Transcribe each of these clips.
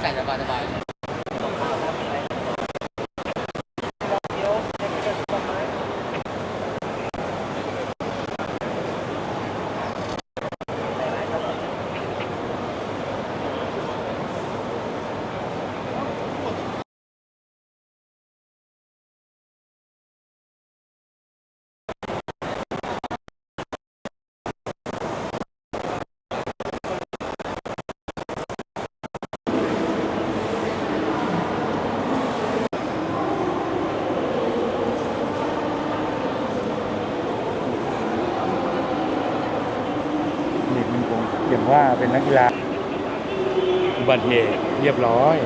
ใส่สบาย มันคงอย่างว่าเป็นนักกีฬาอุบัติเหตุเรียบร้อย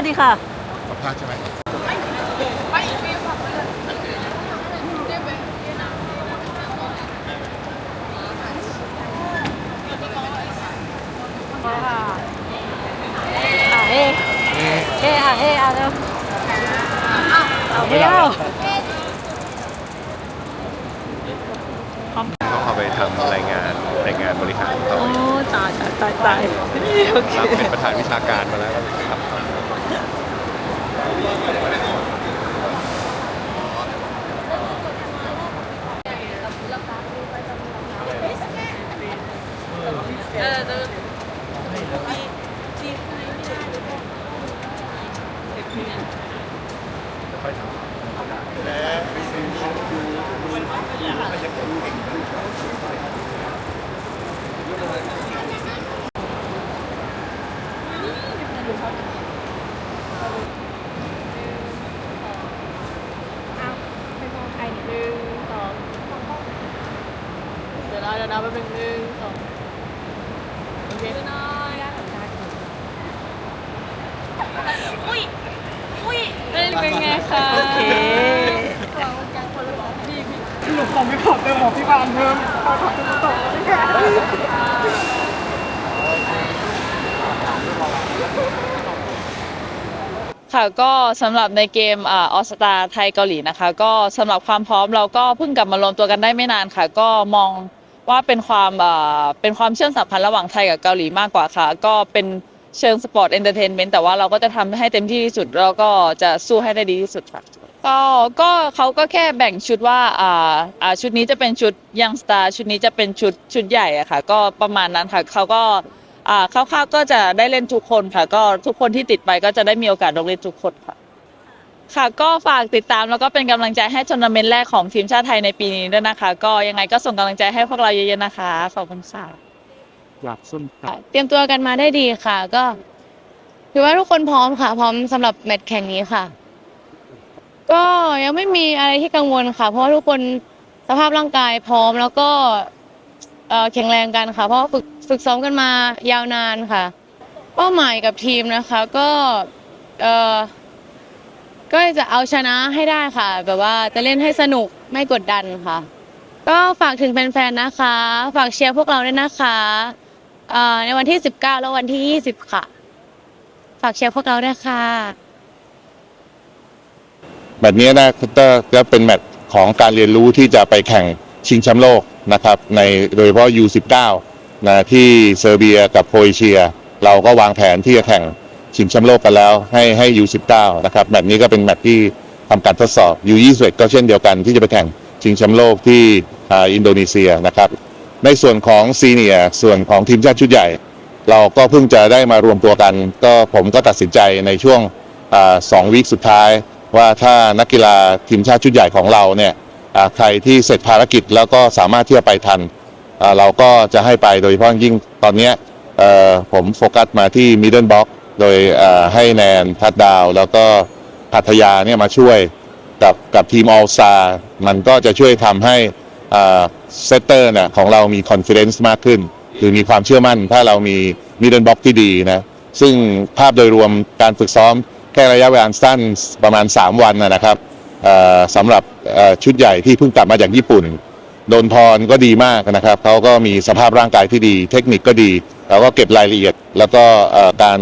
วัสดีค่ะสัมภาษณ์ใช่ไหมอะเอ๊ะเอ๊ะอะเอ๊ะอะเร็วเอาเอ๊ะเอาต้องเอาไปทำรายงานรายงานบริหารต่อโอ้ตายตายตายตายโอเค รับเป็นประธานวิชาการมาแล้วครับ เออเออ เดี๋ยวนะเดี๋ยวนะ แป๊บนึงหนึ่งสองโอเคน้อยอุ้ย อุ้ยเป็นเป็นไงคะโอเคค่ะก็สำหรับในเกมอออสตาไทยเกาหลีนะคะ ก็สำหรับความพร้อมเราก็เพิ่งกลับมารวมตัวกันได้ไม่นานค่ะ ก็มอง ว่าเป็นความเป็นความเชื่อมสัมพันธ์ระหว่างไทยกับเกาหลีมากกว่าค่ะ ก็เป็นเชิงสปอร์ตเอนเตอร์เทนเมนต์แต่ว่าเราก็จะทำให้เต็มที่ที่สุดแล้วก็จะสู้ให้ได้ดีที่สุดค่ะก็ก็เขาก็แค่แบ่งชุดว่าอ่าอ่าชุดนี้จะเป็นชุดยังสตาร์ชุดนี้จะเป็นชุดชุดใหญ่อะค่ะ ก็ประมาณนั้นค่ะเขาก็อ่าคร่าวๆก็จะได้เล่นทุกคนค่ะ ก็ทุกคนที่ติดไปก็จะได้มีโอกาสลงเล่นทุกคนค่ะ ค่ะก็ฝากติดตามแล้วก็เป็นกำลังใจให้ทัวร์นาเมนต์แรกของทีมชาติไทยในปีนี้ด้วยนะคะ ก็ยังไงก็ส่งกำลังใจให้พวกเราเยอะๆนะคะขอบคุณค่ะอยากส้มตำ เตรียมตัวกันมาได้ดีค่ะ ก็ถือว่าทุกคนพร้อมค่ะ พร้อมสำหรับแมตช์แข่งนี้ค่ะ ก็ยังไม่มีอะไรที่กังวลค่ะ เพราะว่าทุกคนสภาพร่างกายพร้อมแล้วก็เอ่อแข็งแรงกันค่ะ เพราะว่าฝึกฝึกซ้อมกันมายาวนานค่ะ เป้าหมายกับทีมนะคะ ก็เอ่อ ก็จะเอาชนะให้ได้ค่ะ แบบว่าจะเล่นให้สนุกไม่กดดันค่ะ ก็ฝากถึงแฟนๆนะคะ ฝากเชียร์พวกเราด้วยนะคะเอ่อในวันที่ 19 แล้ววันที่ 20 ค่ะ ฝากเชียร์พวกเราด้วยค่ะแมตช์นี้นะก็จะเป็นแมตช์ของการเรียนรู้ที่จะไปแข่งชิงแชมป์โลกนะครับ ในโดยเฉพาะ U19 นะที่เซอร์เบียกับโครเอเชีย เราก็วางแผนที่จะแข่ง ชิงแชมป์โลกกันแล้วให้ให้ U19 นะครับแมตชนี้ก็เป็นแมตช์ที่ทำการทดสอบ U21 ก็เช่นเดียวกันที่จะไปแข่งชิงแชมป์โลกที่อ,อินโดนีเซียนะครับ ในส่วนของซีเนียส่วนของทีมชาติชุดใหญ่ เราก็เพิ่งจะได้มารวมตัวกัน ก็ผมก็ตัดสินใจในช่วงอสองวีคสุดท้าย ว่าถ้านักกีฬาทีมชาติชุดใหญ่ของเราเนี่ยใครที่เสร็จภารกิจแล้วก็สามารถที่จะไปทัน เราก็จะให้ไปโดยเฉพาะยิ่งตอนนี้ผมโฟกัสมาที่มิดเดิลบ็อก โดยให้แนนทัดดาว แล้วก็พัทยาเนี่ยมาช่วยกับกับทีมออลซามันก็จะช่วยทำให้เซตเตอร์เนี่ยของเรามีคอนฟ idence มากขึ้น คือมีความเชื่อมั่นถ้าเรามีมิดเดิลบ็อกที่ดีนะ ซึ่งภาพโดยรวมการฝึกซ้อมแค่ระยะเวลาสั้นประมาณ 3 วันนะครับสำหรับชุดใหญ่ที่เพิ่งกลับมาจากญี่ปุ่น โดนพรก็ดีมากนะครับเขาก็มีสภาพร่างกายที่ดี เทคนิคก็ดีเราก็เก็บรายละเอียด แล้วก็การ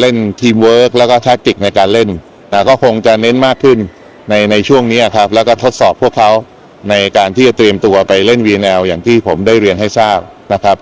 เล่นทีมเวิร์กแล้วก็แท็กติกในการเล่นนะก็คงจะเน้นมากขึ้นในในช่วงนี้ครับ แล้วก็ทดสอบพวกเขาในการที่จะเตรียมตัวไปเล่น VNL อย่างที่ผมได้เรียนให้ทราบนะครับ